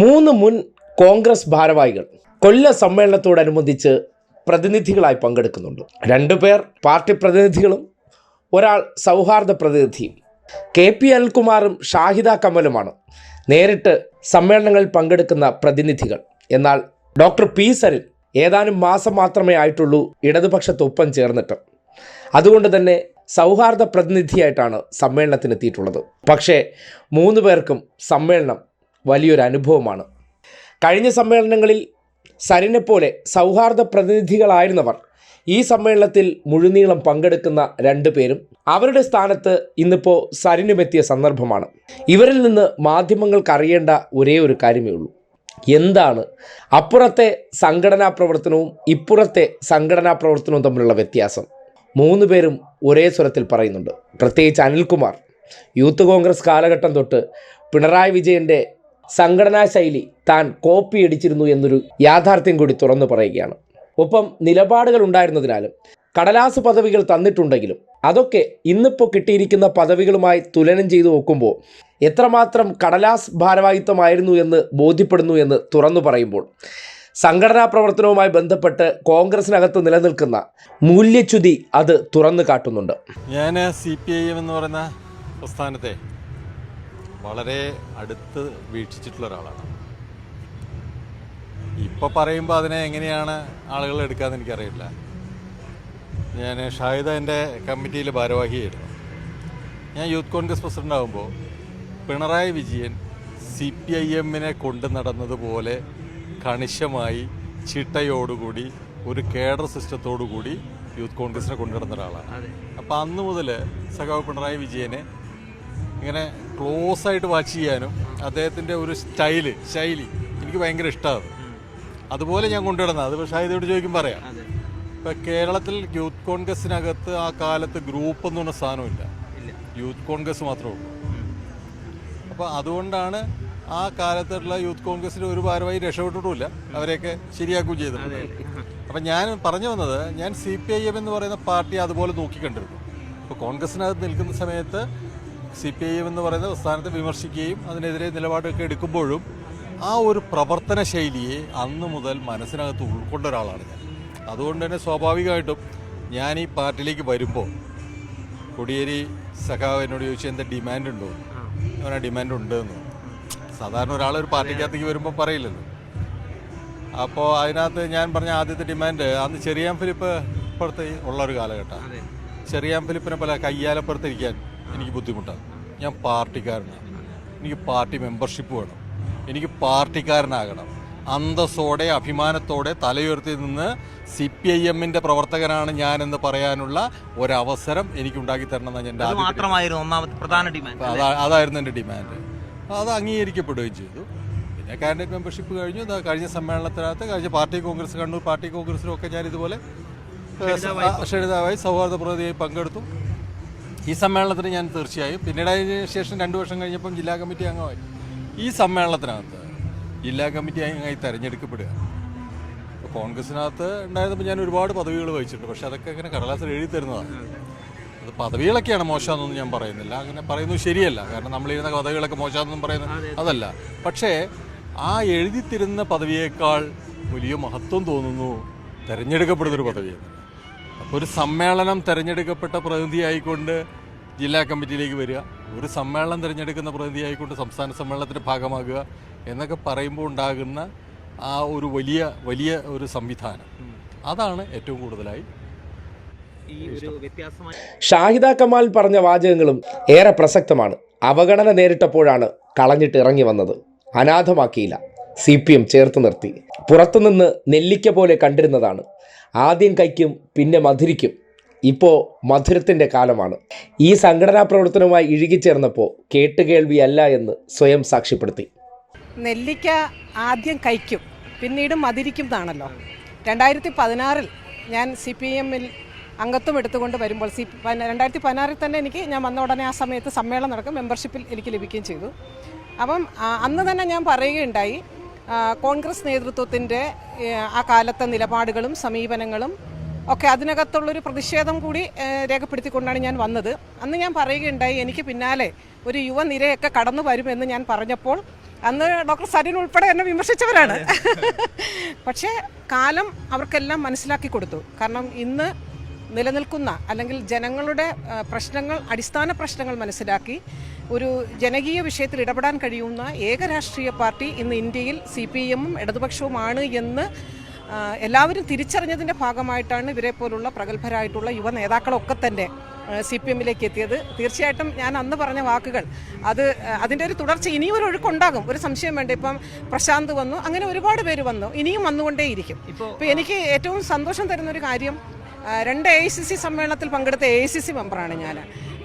മൂന്ന് മുൻ കോൺഗ്രസ് ഭാരവാഹികൾ കൊല്ല സമ്മേളനത്തോടനുബന്ധിച്ച് പ്രതിനിധികളായി പങ്കെടുക്കുന്നുണ്ട്. രണ്ടുപേർ പാർട്ടി പ്രതിനിധികളും ഒരാൾ സൗഹാർദ്ദ പ്രതിനിധിയും. കെ പി അനിൽകുമാറും ഷാഹിദ കമലുമാണ് നേരിട്ട് സമ്മേളനങ്ങളിൽ പങ്കെടുക്കുന്ന പ്രതിനിധികൾ. എന്നാൽ ഡോക്ടർ പി സരിൻ ഏതാനും മാസം മാത്രമേ ആയിട്ടുള്ളൂ ഇടതുപക്ഷത്തൊപ്പം ചേർന്നിട്ട്. അതുകൊണ്ട് തന്നെ സൗഹാർദ്ദ പ്രതിനിധിയായിട്ടാണ് സമ്മേളനത്തിനെത്തിയിട്ടുള്ളത്. പക്ഷേ മൂന്ന് പേർക്കും സമ്മേളനം വലിയൊരു അനുഭവമാണ്. കഴിഞ്ഞ സമ്മേളനങ്ങളിൽ സരിനെപ്പോലെ സൗഹാർദ്ദ പ്രതിനിധികളായിരുന്നവർ ഈ സമ്മേളനത്തിൽ മുഴുനീളം പങ്കെടുക്കുന്ന രണ്ടു പേരും അവരുടെ സ്ഥാനത്ത് ഇന്നിപ്പോൾ സരിനുമെത്തിയ സന്ദർഭമാണ്. ഇവരിൽ നിന്ന് മാധ്യമങ്ങൾക്ക് അറിയേണ്ട ഒരേ ഒരു കാര്യമേ ഉള്ളൂ. എന്താണ്? അപ്പുറത്തെ സംഘടനാ പ്രവർത്തനവും ഇപ്പുറത്തെ സംഘടനാ പ്രവർത്തനവും തമ്മിലുള്ള വ്യത്യാസം. മൂന്ന് പേരും ഒരേ സ്വരത്തിൽ പറയുന്നുണ്ട്. പ്രത്യേകിച്ച് അനിൽകുമാർ. യൂത്ത് കോൺഗ്രസ് കാലഘട്ടം തൊട്ട് പിണറായി വിജയന്റെ സംഘടനാ ശൈലി താൻ കോപ്പി അടിച്ചിരുന്നു എന്നൊരു യാഥാർത്ഥ്യം കൂടി തുറന്നു പറയുകയാണ്. ഒപ്പം നിലപാടുകൾ ഉണ്ടായിരുന്നതിനാലും കടലാസ് പദവികൾ തന്നിട്ടുണ്ടെങ്കിലും അതൊക്കെ ഇന്നിപ്പോൾ കിട്ടിയിരിക്കുന്ന പദവികളുമായി തുലനം ചെയ്തു നോക്കുമ്പോൾ എത്രമാത്രം കടലാസ് ഭാരവാഹിത്വമായിരുന്നു എന്ന് ബോധ്യപ്പെടുന്നു എന്ന് തുറന്നു പറയുമ്പോൾ സംഘടനാ പ്രവർത്തനവുമായി ബന്ധപ്പെട്ട് കോൺഗ്രസിനകത്ത് നിലനിൽക്കുന്ന മൂല്യച്യുതി അത് തുറന്നു കാട്ടുന്നുണ്ട്. ഞാൻ സി പി ഐ എം എന്ന് പറയുന്ന പ്രസ്ഥാനത്തെ വളരെ അടുത്ത് വീക്ഷിച്ചിട്ടുള്ള ഒരാളാണ്. ഇപ്പോൾ പറയുമ്പോൾ അതിനെ എങ്ങനെയാണ് ആളുകൾ എടുക്കാമെന്ന് എനിക്കറിയില്ല. ഞാൻ ഷാഹിദ എന്റെ കമ്മിറ്റിയിൽ ഭാരവാഹിയായിരുന്നു. ഞാൻ യൂത്ത് കോൺഗ്രസ് പ്രസിഡന്റ് ആകുമ്പോൾ Pinarayi Vijayan C P I എമ്മിനെ കൊണ്ടു നടന്നതുപോലെ കണിശമായി ചിട്ടയോടുകൂടി ഒരു കേഡർ സിസ്റ്റത്തോടു കൂടി യൂത്ത് കോൺഗ്രസിനെ കൊണ്ടുനടന്ന ഒരാളാണ്. അപ്പോൾ അന്ന് മുതൽ സഖാവ് പിണറായി വിജയനെ ഇങ്ങനെ ക്ലോസ് ആയിട്ട് വാച്ച് ചെയ്യാനും അദ്ദേഹത്തിന്റെ ഒരു സ്റ്റൈൽ ശൈലി എനിക്ക് ഭയങ്കര ഇഷ്ടമാണ് അതുപോലെ ഞാൻ കൊണ്ടുവിടുന്നത് അത് പക്ഷേ ഇതോട് ചോദിക്കും പറയാം. ഇപ്പം കേരളത്തിൽ യൂത്ത് കോൺഗ്രസിനകത്ത് ആ കാലത്ത് ഗ്രൂപ്പ് എന്ന് പറഞ്ഞ സാധനമില്ല. യൂത്ത് കോൺഗ്രസ് മാത്രമേ ഉള്ളൂ. അപ്പോൾ അതുകൊണ്ടാണ് ആ കാലത്തുള്ള യൂത്ത് കോൺഗ്രസിൽ ഒരു ഭാരമായി രക്ഷപ്പെട്ടിട്ടുമില്ല. അവരെയൊക്കെ ശരിയാക്കുകയും ചെയ്തിട്ടുണ്ട് അപ്പം ഞാൻ പറഞ്ഞു വന്നത് ഞാൻ സി പി ഐ എം എന്ന് പറയുന്ന പാർട്ടി അതുപോലെ നോക്കിക്കണ്ടിരുന്നു. അപ്പോൾ കോൺഗ്രസിനകത്ത് നിൽക്കുന്ന സമയത്ത് സി പി ഐ എം എന്ന് പറയുന്ന പ്രസ്ഥാനത്തെ വിമർശിക്കുകയും അതിനെതിരെ നിലപാടൊക്കെ എടുക്കുമ്പോഴും ആ ഒരു പ്രവർത്തന ശൈലിയെ അന്ന് മുതൽ മനസ്സിനകത്ത് ഉൾക്കൊണ്ട ഒരാളാണ് ഞാൻ. അതുകൊണ്ട് തന്നെ സ്വാഭാവികമായിട്ടും ഞാൻ ഈ പാർട്ടിയിലേക്ക് വരുമ്പോൾ കൊടിയേരി സഖാവ് എന്നോട് ചോദിച്ചു എന്താ ഡിമാൻഡ് ഉണ്ടോ? അവനാ ഡിമാൻഡ് ഉണ്ട് എന്ന്. സാധാരണ ഒരാൾ ഒരു പാർട്ടിക്കകത്തേക്ക് വരുമ്പോൾ പറയില്ലല്ലോ. അപ്പോൾ അതിനകത്ത് ഞാൻ പറഞ്ഞ ആദ്യത്തെ ഡിമാൻഡ് അന്ന് ചെറിയാൻ ഫിലിപ്പ് ഇപ്പുറത്ത് ഉള്ള ഒരു കാലഘട്ടമാണ് ചെറിയാൻ ഫിലിപ്പിനെ പോലെ കയ്യാലപ്പുറത്തിരിക്കാൻ എനിക്ക് ബുദ്ധിമുട്ടാണ്. ഞാൻ പാർട്ടിക്കാരനാണ്. എനിക്ക് പാർട്ടി മെമ്പർഷിപ്പ് വേണം. എനിക്ക് പാർട്ടിക്കാരനാകണം. അന്തസ്സോടെ അഭിമാനത്തോടെ തലയുയർത്തി നിന്ന് സി പി ഐ എമ്മിന്റെ പ്രവർത്തകനാണ് ഞാനെന്ന് പറയാനുള്ള ഒരവസരം എനിക്ക് ഉണ്ടാക്കി തരണം എന്നാണ് എന്റെ മാത്രമായിരുന്നു ഒന്നാമത്തെ പ്രധാന ഡിമാൻഡ് അതാ അതായിരുന്നു എന്റെ ഡിമാൻഡ് അത് അംഗീകരിക്കപ്പെടുകയും ചെയ്തു. പിന്നെ കാൻഡിഡേറ്റ് മെമ്പർഷിപ്പ് കഴിഞ്ഞു. കഴിഞ്ഞ സമ്മേളനത്തിനകത്ത് കഴിഞ്ഞ പാർട്ടി കോൺഗ്രസ് കണ്ണൂർ പാർട്ടി കോൺഗ്രസിലും ഒക്കെ ഞാൻ ഇതുപോലെ ക്ഷണിതാവായി സൗഹാർദ്ദ പ്രതിയായി പങ്കെടുത്തു. ഈ സമ്മേളനത്തിന് ഞാൻ തീർച്ചയായും പിന്നീട് അതിന് ശേഷം രണ്ട് വർഷം കഴിഞ്ഞപ്പം ജില്ലാ കമ്മിറ്റി അംഗമായി. ഈ സമ്മേളനത്തിനകത്ത് ജില്ലാ കമ്മിറ്റി അംഗമായി തെരഞ്ഞെടുക്കപ്പെടുക. കോൺഗ്രസിനകത്ത് ഉണ്ടായിരുന്നപ്പോൾ ഞാൻ ഒരുപാട് പദവികൾ വഹിച്ചിട്ടുണ്ട്. പക്ഷെ അതൊക്കെ അങ്ങനെ കടലാസിൽ എഴുതി തരുന്നതാണ്. അത് പദവികളൊക്കെയാണ് മോശമെന്നൊന്നും ഞാൻ പറയുന്നില്ല. അങ്ങനെ പറയുന്നത് ശരിയല്ല. കാരണം നമ്മൾ നമ്മളിരുന്ന പദവികളൊക്കെ മോശമെന്നൊന്നും പറയുന്നത് അതല്ല. പക്ഷേ ആ എഴുതി തരുന്ന പദവിയേക്കാൾ വലിയ മഹത്വം തോന്നുന്നു തിരഞ്ഞെടുക്കപ്പെടുന്നൊരു പദവിയാണ് ഒരു സമ്മേളനം തിരഞ്ഞെടുക്കപ്പെട്ട പ്രതിനിധിയായിക്കൊണ്ട് ജില്ലാ കമ്മിറ്റിയിലേക്ക് വരിക. ഒരു സമ്മേളനം തിരഞ്ഞെടുക്കുന്ന പ്രതിനിധിയായിക്കൊണ്ട് സംസ്ഥാന സമ്മേളനത്തിന്റെ ഭാഗമാകുക എന്നൊക്കെ പറയുമ്പോൾ ഉണ്ടാകുന്ന ആ ഒരു വലിയ വലിയ ഒരു സംവിധാനം. അതാണ് ഏറ്റവും കൂടുതലായി ഈ ഒരു വ്യത്യാസമായി ഷാഹിദ കമാൽ പറഞ്ഞ വാചകങ്ങളും ഏറെ പ്രസക്തമാണ്. അവഗണന നേരിട്ടപ്പോഴാണ് കളഞ്ഞിട്ട് ഇറങ്ങി വന്നത്. അനാഥമാക്കിയില്ല. സി പി എം ചേർത്ത് നിർത്തി. പുറത്തുനിന്ന് നെല്ലിക്ക പോലെ കണ്ടിരുന്നതാണ്. ആദ്യം കൈക്കും പിന്നെ മധുരിക്കും. ഇപ്പോൾ മധുരത്തിന്റെ കാലമാണ്. ഈ സംഘടനാ പ്രവർത്തനവുമായി ഇഴുകിച്ചേർന്നപ്പോൾ കേട്ടുകേൾവിയല്ല എന്ന് സ്വയം സാക്ഷ്യപ്പെടുത്തി. നെല്ലിക്ക ആദ്യം കഴിക്കും പിന്നീട് മതിരിക്കും എന്നാണല്ലോ. രണ്ടായിരത്തി പതിനാറിൽ ഞാൻ സി പി എമ്മിൽ അംഗത്വം എടുത്തുകൊണ്ട് വരുമ്പോൾ സി രണ്ടായിരത്തി പതിനാറിൽ തന്നെ എനിക്ക് ഞാൻ വന്ന ഉടനെ ആ സമയത്ത് സമ്മേളനം നടക്കും മെമ്പർഷിപ്പിൽ എനിക്ക് ലഭിക്കുകയും ചെയ്തു. അപ്പം അന്ന് തന്നെ ഞാൻ പറയുകയുണ്ടായി കോൺഗ്രസ് നേതൃത്വത്തിന്റെ ആ കാലത്തെ നിലപാടുകളും സമീപനങ്ങളും ഒക്കെ അതിനകത്തുള്ളൊരു പ്രതിഷേധം കൂടി രേഖപ്പെടുത്തിക്കൊണ്ടാണ് ഞാൻ വന്നത്. അന്ന് ഞാൻ പറയുകയുണ്ടായി എനിക്ക് പിന്നാലെ ഒരു യുവനിരയൊക്കെ കടന്നു വരുമെന്ന് ഞാൻ പറഞ്ഞപ്പോൾ അന്ന് ഡോക്ടർ സരിൻ ഉൾപ്പെടെ എന്നെ വിമർശിച്ചവരാണ്. പക്ഷേ കാലം അവർക്കെല്ലാം മനസ്സിലാക്കി കൊടുത്തു. കാരണം ഇന്ന് നിലനിൽക്കുന്ന അല്ലെങ്കിൽ ജനങ്ങളുടെ പ്രശ്നങ്ങൾ അടിസ്ഥാന പ്രശ്നങ്ങൾ മനസ്സിലാക്കി ഒരു ജനകീയ വിഷയത്തിൽ ഇടപെടാൻ കഴിയുന്ന ഏക രാഷ്ട്രീയ പാർട്ടി ഇന്ന് ഇന്ത്യയിൽ സി പി എമ്മും ഇടതുപക്ഷവുമാണ് എന്ന് എല്ലാവരും തിരിച്ചറിഞ്ഞതിന്റെ ഭാഗമായിട്ടാണ് ഇവരെ പോലുള്ള പ്രഗത്ഭരായിട്ടുള്ള യുവ നേതാക്കളൊക്കെ തന്നെ സി പി എമ്മിലേക്ക് എത്തിയത്. തീർച്ചയായിട്ടും ഞാൻ അന്ന് പറഞ്ഞ വാക്കുകൾ അത് അതിന്റെ ഒരു തുടർച്ച ഇനിയും ഒരു ഒഴുക്കുണ്ടാകും. ഒരു സംശയം വേണ്ട ഇപ്പം പ്രശാന്ത് വന്നു അങ്ങനെ ഒരുപാട് പേര് വന്നു ഇനിയും വന്നുകൊണ്ടേയിരിക്കും. ഇപ്പോൾ ഇപ്പോൾ എനിക്ക് ഏറ്റവും സന്തോഷം തരുന്ന ഒരു കാര്യം രണ്ട് എ സി സി സമ്മേളനത്തിൽ പങ്കെടുത്ത എ ഐ സി സി മെമ്പറാണ് ഞാൻ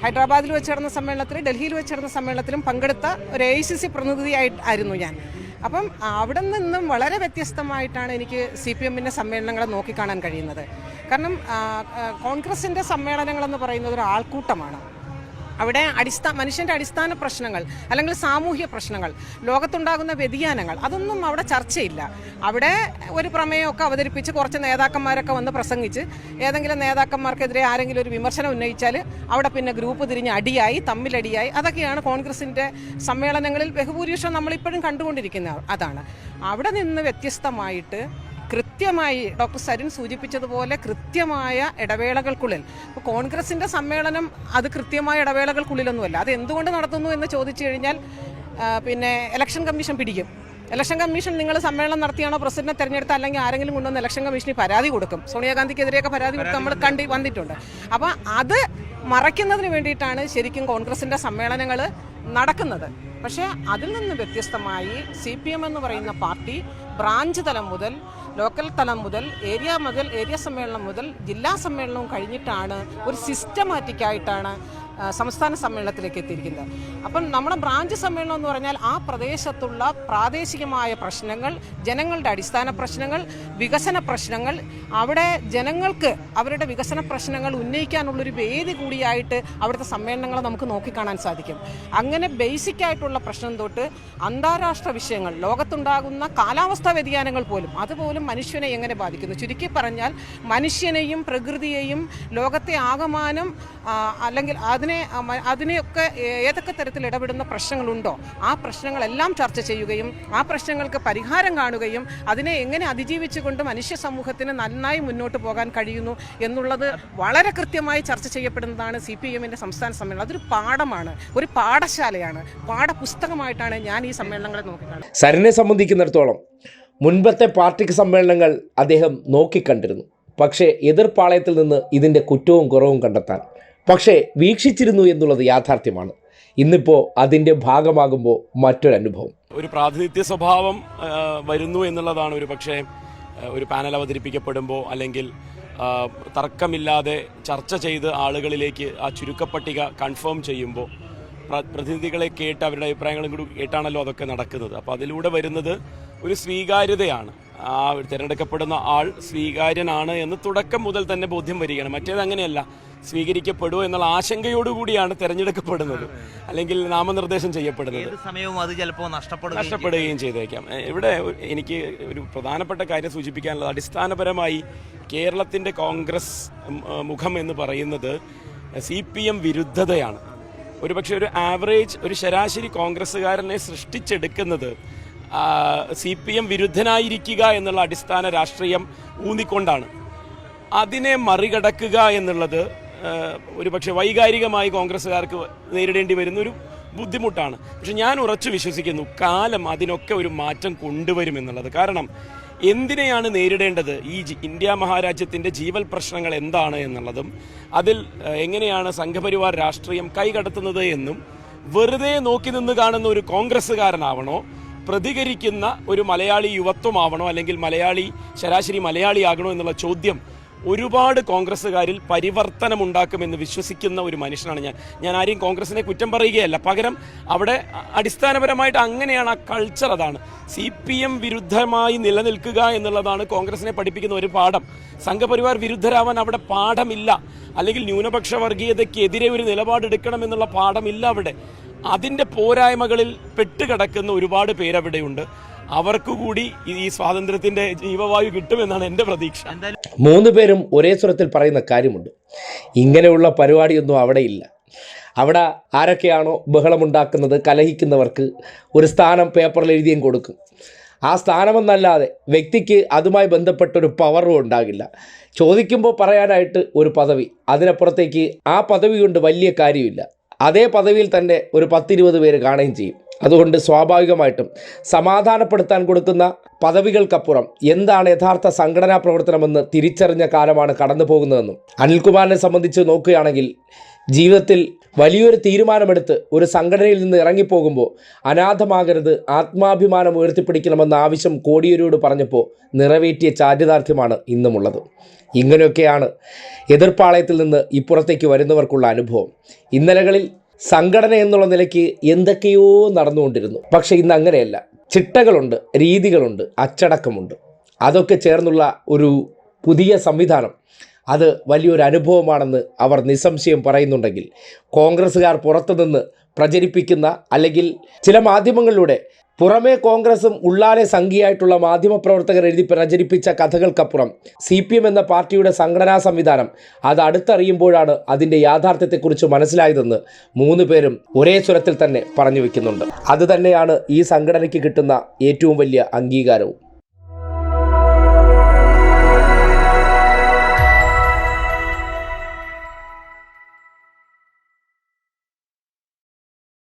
ഹൈദരാബാദിൽ വെച്ച് നടന്ന സമ്മേളനത്തിൽ ഡൽഹിയിൽ വെച്ച് നടന്ന സമ്മേളനത്തിലും പങ്കെടുത്ത ഒരു എ ഐ സി സി പ്രതിനിധിയായിട്ട് ആയിരുന്നു ഞാൻ. അപ്പം അവിടെ നിന്നും വളരെ വ്യത്യസ്തമായിട്ടാണ് എനിക്ക് സി പി എമ്മിന്റെ സമ്മേളനങ്ങളെ നോക്കിക്കാണാൻ കഴിയുന്നത്. കാരണം കോൺഗ്രസിന്റെ സമ്മേളനങ്ങളെന്ന് പറയുന്നത് ഒരു ആൾക്കൂട്ടമാണ്. അവിടെ അടിസ്ഥാന മനുഷ്യന്റെ അടിസ്ഥാന പ്രശ്നങ്ങൾ അല്ലെങ്കിൽ സാമൂഹ്യ പ്രശ്നങ്ങൾ ലോകത്തുണ്ടാകുന്ന വ്യതിയാനങ്ങൾ അതൊന്നും അവിടെ ചർച്ചയില്ല. അവിടെ ഒരു പ്രമേയമൊക്കെ അവതരിപ്പിച്ച് കുറച്ച് നേതാക്കന്മാരൊക്കെ വന്ന് പ്രസംഗിച്ച് ഏതെങ്കിലും നേതാക്കന്മാർക്കെതിരെ ആരെങ്കിലും ഒരു വിമർശനം ഉന്നയിച്ചാൽ അവിടെ പിന്നെ ഗ്രൂപ്പ് തിരിഞ്ഞ് അടിയായി തമ്മിലടിയായി. അതൊക്കെയാണ് കോൺഗ്രസിന്റെ സമ്മേളനങ്ങളിൽ ബഹുഭൂരിപക്ഷം നമ്മളിപ്പോഴും കണ്ടുകൊണ്ടിരിക്കുന്ന അതാണ്. അവിടെ നിന്ന് വ്യത്യസ്തമായിട്ട് കൃത്യമായി ഡോക്ടർ സരിൻ സൂചിപ്പിച്ചതുപോലെ കൃത്യമായ ഇടവേളകൾക്കുള്ളിൽ. ഇപ്പോൾ കോൺഗ്രസിന്റെ സമ്മേളനം അത് കൃത്യമായ ഇടവേളകൾക്കുള്ളിലൊന്നുമല്ല. അത് എന്തുകൊണ്ട് നടത്തുന്നു എന്ന് ചോദിച്ചു കഴിഞ്ഞാൽ പിന്നെ ഇലക്ഷൻ കമ്മീഷൻ പിടിക്കും. ഇലക്ഷൻ കമ്മീഷൻ നിങ്ങൾ സമ്മേളനം നടത്തിയാണോ പ്രസിഡന്റിനെ തെരഞ്ഞെടുത്ത അല്ലെങ്കിൽ ആരെങ്കിലും കൊണ്ടുവന്ന് ഇലക്ഷൻ കമ്മീഷന് പരാതി കൊടുക്കും? സോണിയാഗാന്ധിക്കെതിരെയൊക്കെ പരാതി കൊടുക്കും നമ്മൾ കണ്ടി വന്നിട്ടുണ്ട്. അപ്പോൾ അത് മറയ്ക്കുന്നതിന് വേണ്ടിയിട്ടാണ് ശരിക്കും കോൺഗ്രസിന്റെ സമ്മേളനങ്ങൾ നടക്കുന്നത്. പക്ഷേ അതിൽ നിന്ന് വ്യത്യസ്തമായി സി പി എം എന്ന് പറയുന്ന പാർട്ടി ബ്രാഞ്ച് തലം മുതൽ ലോക്കൽ തലം മുതൽ ഏരിയ മുതൽ ഏരിയ സമ്മേളനം മുതൽ ജില്ലാ സമ്മേളനവും കഴിഞ്ഞിട്ടാണ് ഒരു സിസ്റ്റമാറ്റിക് ആയിട്ടാണ് ആ, സംസ്ഥാന സമ്മേളനത്തിലേക്ക് എത്തിയിരിക്കുന്നത്. അപ്പം നമ്മുടെ ബ്രാഞ്ച് സമ്മേളനം എന്ന് പറഞ്ഞാൽ ആ പ്രദേശത്തുള്ള പ്രാദേശികമായ പ്രശ്നങ്ങൾ ജനങ്ങളുടെ അടിസ്ഥാന പ്രശ്നങ്ങൾ വികസന പ്രശ്നങ്ങൾ അവിടെ ജനങ്ങൾക്ക് അവരുടെ വികസന പ്രശ്നങ്ങൾ ഉന്നയിക്കാനുള്ളൊരു വേദി കൂടിയായിട്ട് അവിടുത്തെ സമ്മേളനങ്ങളെ നമുക്ക് നോക്കിക്കാണാൻ സാധിക്കും. അങ്ങനെ ബേസിക് ആയിട്ടുള്ള പ്രശ്നം തൊട്ട് അന്താരാഷ്ട്ര വിഷയങ്ങൾ ലോകത്തുണ്ടാകുന്ന കാലാവസ്ഥാ വ്യതിയാനങ്ങൾ പോലും അതുപോലും മനുഷ്യനെ എങ്ങനെ ബാധിക്കുന്നു? ചുരുക്കി പറഞ്ഞാൽ മനുഷ്യനെയും പ്രകൃതിയെയും ലോകത്തെ ആകമാനം അല്ലെങ്കിൽ അതിനെ മ- അതിനെയൊക്കെ ഏതൊക്കെ തരത്തിൽ ഇടപെടുന്ന പ്രശ്നങ്ങളുണ്ടോ ആ പ്രശ്നങ്ങളെല്ലാം ചർച്ച ചെയ്യുകയും ആ പ്രശ്നങ്ങൾക്ക് പരിഹാരം കാണുകയും അതിനെ എങ്ങനെ അതിജീവിച്ചുകൊണ്ട് മനുഷ്യ സമൂഹത്തിന് നന്നായി മുന്നോട്ട് പോകാൻ കഴിയുന്നു എന്നുള്ളത് വളരെ കൃത്യമായി ചർച്ച ചെയ്യപ്പെടുന്നതാണ് സി പി എമ്മിന്റെ സംസ്ഥാന സമ്മേളനം. അതൊരു പാഠമാണ് ഒരു പാഠശാലയാണ്. പാഠപുസ്തകമായിട്ടാണ് ഞാൻ ഈ സമ്മേളനങ്ങളെ നോക്കിക്കാണുന്നത്. സരിനെ സംബന്ധിക്കുന്നിടത്തോളം മുൻപത്തെ പാർട്ടിക്ക് സമ്മേളനങ്ങൾ അദ്ദേഹം നോക്കിക്കണ്ടിരുന്നു. പക്ഷേ എതിർപ്പാളയത്തിൽ നിന്ന് ഇതിന്റെ കുറ്റവും കുറവും കണ്ടെത്താൻ പക്ഷേ വീക്ഷിച്ചിരുന്നു എന്നുള്ളത് യാഥാർത്ഥ്യമാണ്. ഇന്നിപ്പോൾ അതിന്റെ ഭാഗമാകുമ്പോൾ മറ്റൊരനുഭവം. ഒരു പ്രാതിനിധ്യ സ്വഭാവം വരുന്നു എന്നുള്ളതാണ് ഒരു പക്ഷേ ഒരു പാനൽ അവതരിപ്പിക്കപ്പെടുമ്പോൾ അല്ലെങ്കിൽ തർക്കമില്ലാതെ ചർച്ച ചെയ്ത് ആളുകളിലേക്ക് ആ ചുരുക്കപ്പട്ടിക കൺഫേം ചെയ്യുമ്പോൾ പ്ര- പ്രതിനിധികളെ കേട്ട് അവരുടെ അഭിപ്രായങ്ങളും കൂടി കേട്ടാണല്ലോ അതൊക്കെ നടക്കുന്നത്. അപ്പോൾ അതിലൂടെ വരുന്നത് ഒരു സ്വീകാര്യതയാണ്. ആ തിരഞ്ഞെടുക്കപ്പെടുന്ന ആൾ സ്വീകാര്യനാണ് എന്ന് തുടക്കം മുതൽ തന്നെ ബോധ്യം വരികയാണ്. മറ്റേത് അങ്ങനെയല്ല. സ്വീകരിക്കപ്പെടുമോ എന്നുള്ള ആശങ്കയോടുകൂടിയാണ് തിരഞ്ഞെടുക്കപ്പെടുന്നത്. അല്ലെങ്കിൽ നാമനിർദ്ദേശം ചെയ്യപ്പെടുന്നത്. സമയവും അത് ചിലപ്പോൾ നഷ്ടപ്പെടുകയും ചെയ്തേക്കാം. ഇവിടെ എനിക്ക് ഒരു പ്രധാനപ്പെട്ട കാര്യം സൂചിപ്പിക്കാനുള്ളത് അടിസ്ഥാനപരമായി കേരളത്തിന്റെ കോൺഗ്രസ് മുഖം എന്ന് പറയുന്നത് സി പി എം വിരുദ്ധതയാണ്. ഒരുപക്ഷെ ഒരു ആവറേജ് ഒരു ശരാശരി കോൺഗ്രസ്സുകാരനെ സൃഷ്ടിച്ചെടുക്കുന്നത് സി പി എം വിരുദ്ധനായിരിക്കുക എന്നുള്ള അടിസ്ഥാന രാഷ്ട്രീയം ഊന്നിക്കൊണ്ടാണ്. അതിനെ മറികടക്കുക എന്നുള്ളത് ഒരുപക്ഷെ വൈകാരികമായി കോൺഗ്രസ്സുകാർക്ക് നേരിടേണ്ടി വരുന്ന ഒരു ബുദ്ധിമുട്ടാണ്. പക്ഷെ ഞാൻ ഉറച്ചു വിശ്വസിക്കുന്നു കാലം അതിനൊക്കെ ഒരു മാറ്റം കൊണ്ടുവരുമെന്നുള്ളത് കാരണം എന്തിനെയാണ് നേരിടേണ്ടത്? ഈ ഇന്ത്യ മഹാരാജ്യത്തിന്റെ ജീവൽ പ്രശ്നങ്ങൾ എന്താണ് എന്നുള്ളതും അതിൽ എങ്ങനെയാണ് സംഘപരിവാർ രാഷ്ട്രീയം കൈകടത്തുന്നത് എന്നും വെറുതെ നോക്കി നിന്ന് കാണുന്ന ഒരു കോൺഗ്രസ്സുകാരനാവണോ? പ്രതികരിക്കുന്ന ഒരു മലയാളി യുവത്വമാവണോ അല്ലെങ്കിൽ മലയാളി ശരാശരി മലയാളിയാകണോ എന്നുള്ള ചോദ്യം ഒരുപാട് കോൺഗ്രസ്സുകാരിൽ പരിവർത്തനം ഉണ്ടാക്കുമെന്ന് വിശ്വസിക്കുന്ന ഒരു മനുഷ്യനാണ് ഞാൻ. ഞാൻ ആരെയും കോൺഗ്രസിനെ കുറ്റം പറയുകയല്ല. പകരം അവിടെ അടിസ്ഥാനപരമായിട്ട് അങ്ങനെയാണ് ആ കൾച്ചർ അതാണ്. സി പി എം വിരുദ്ധമായി നിലനിൽക്കുക എന്നുള്ളതാണ് കോൺഗ്രസിനെ പഠിപ്പിക്കുന്ന ഒരു പാഠം. സംഘപരിവാർ വിരുദ്ധരാവാൻ അവിടെ പാഠമില്ല. അല്ലെങ്കിൽ ന്യൂനപക്ഷ വർഗീയതയ്ക്കെതിരെ ഒരു നിലപാടെടുക്കണം എന്നുള്ള പാഠമില്ല അവിടെ. അതിന്റെ പോരായ്മകളിൽ പെട്ടുകിടക്കുന്ന ഒരുപാട് പേരവിടെയുണ്ട്. അവർക്ക് കൂടി ഈ സ്വാതന്ത്ര്യത്തിന്റെ ജീവവായു കിട്ടുമെന്നാണ് എന്റെ പ്രതീക്ഷ. മൂന്ന് പേരും ഒരേ സ്വരത്തിൽ പറയുന്ന കാര്യമുണ്ട്. ഇങ്ങനെയുള്ള പരിപാടിയൊന്നും അവിടെ ഇല്ല. അവിടെ ആരൊക്കെയാണോ ബഹളമുണ്ടാക്കുന്നത് കലഹിക്കുന്നവർക്ക് ഒരു സ്ഥാനം പേപ്പറിൽ എഴുതിയും കൊടുക്കും. ആ സ്ഥാനമെന്നല്ലാതെ വ്യക്തിക്ക് അതുമായി ബന്ധപ്പെട്ടൊരു പവറും ഉണ്ടാകില്ല. ചോദിക്കുമ്പോൾ പറയാനായിട്ട് ഒരു പദവി. അതിനപ്പുറത്തേക്ക് ആ പദവി കൊണ്ട് വലിയ കാര്യമില്ല. അതേ പദവിയിൽ തന്നെ ഒരു പത്തിരുപത് പേര് കാണുകയും ചെയ്യും. അതുകൊണ്ട് സ്വാഭാവികമായിട്ടും സമാധാനപ്പെടുത്താൻ കൊടുക്കുന്ന പദവികൾക്കപ്പുറം എന്താണ് യഥാർത്ഥ സംഘടനാ പ്രവർത്തനമെന്ന് തിരിച്ചറിഞ്ഞ കാലമാണ് കടന്നു പോകുന്നതെന്നും അനിൽകുമാറിനെ സംബന്ധിച്ച് നോക്കുകയാണെങ്കിൽ ജീവിതത്തിൽ വലിയൊരു തീരുമാനമെടുത്ത് ഒരു സംഘടനയിൽ നിന്ന് ഇറങ്ങിപ്പോകുമ്പോൾ അനാഥമാകരുത് ആത്മാഭിമാനം ഉയർത്തിപ്പിടിക്കണമെന്ന ആവശ്യം കോടിയേരിയോട് പറഞ്ഞപ്പോൾ നിറവേറ്റിയ ചാരിതാർത്ഥ്യമാണ് ഇന്നുമുള്ളത്. ഇങ്ങനെയൊക്കെയാണ് എതിർപ്പാളയത്തിൽ നിന്ന് ഇപ്പുറത്തേക്ക് വരുന്നവർക്കുള്ള അനുഭവം. ഇന്നലകളിൽ സംഘടന എന്നുള്ള നിലയ്ക്ക് എന്തൊക്കെയോ നടന്നുകൊണ്ടിരുന്നു. പക്ഷേ ഇന്ന് അങ്ങനെയല്ല. ചിട്ടകളുണ്ട് രീതികളുണ്ട് അച്ചടക്കമുണ്ട്. അതൊക്കെ ചേർന്നുള്ള ഒരു പുതിയ സംവിധാനം. അത് വലിയൊരു അനുഭവമാണെന്ന് അവർ നിസ്സംശയം പറയുന്നുണ്ടെങ്കിൽ കോൺഗ്രസ്സുകാർ പുറത്തുനിന്ന് പ്രചരിപ്പിക്കുന്ന അല്ലെങ്കിൽ ചില മാധ്യമങ്ങളിലൂടെ പുറമേ കോൺഗ്രസും ഉള്ളാലെ സംഘിയായിട്ടുള്ള മാധ്യമപ്രവർത്തകർ എഴുതി പ്രചരിപ്പിച്ച കഥകൾക്കപ്പുറം സി പി എം എന്ന പാർട്ടിയുടെ സംഘടനാ സംവിധാനം. അത് അടുത്തറിയുമ്പോഴാണ് അതിന്റെ യാഥാർത്ഥ്യത്തെക്കുറിച്ച് മനസ്സിലായതെന്ന് മൂന്ന് പേരും ഒരേ സ്വരത്തിൽ തന്നെ പറഞ്ഞു വയ്ക്കുന്നുണ്ട് അതുതന്നെയാണ് ഈ സംഘടനയ്ക്ക് കിട്ടുന്ന ഏറ്റവും വലിയ അംഗീകാരവും.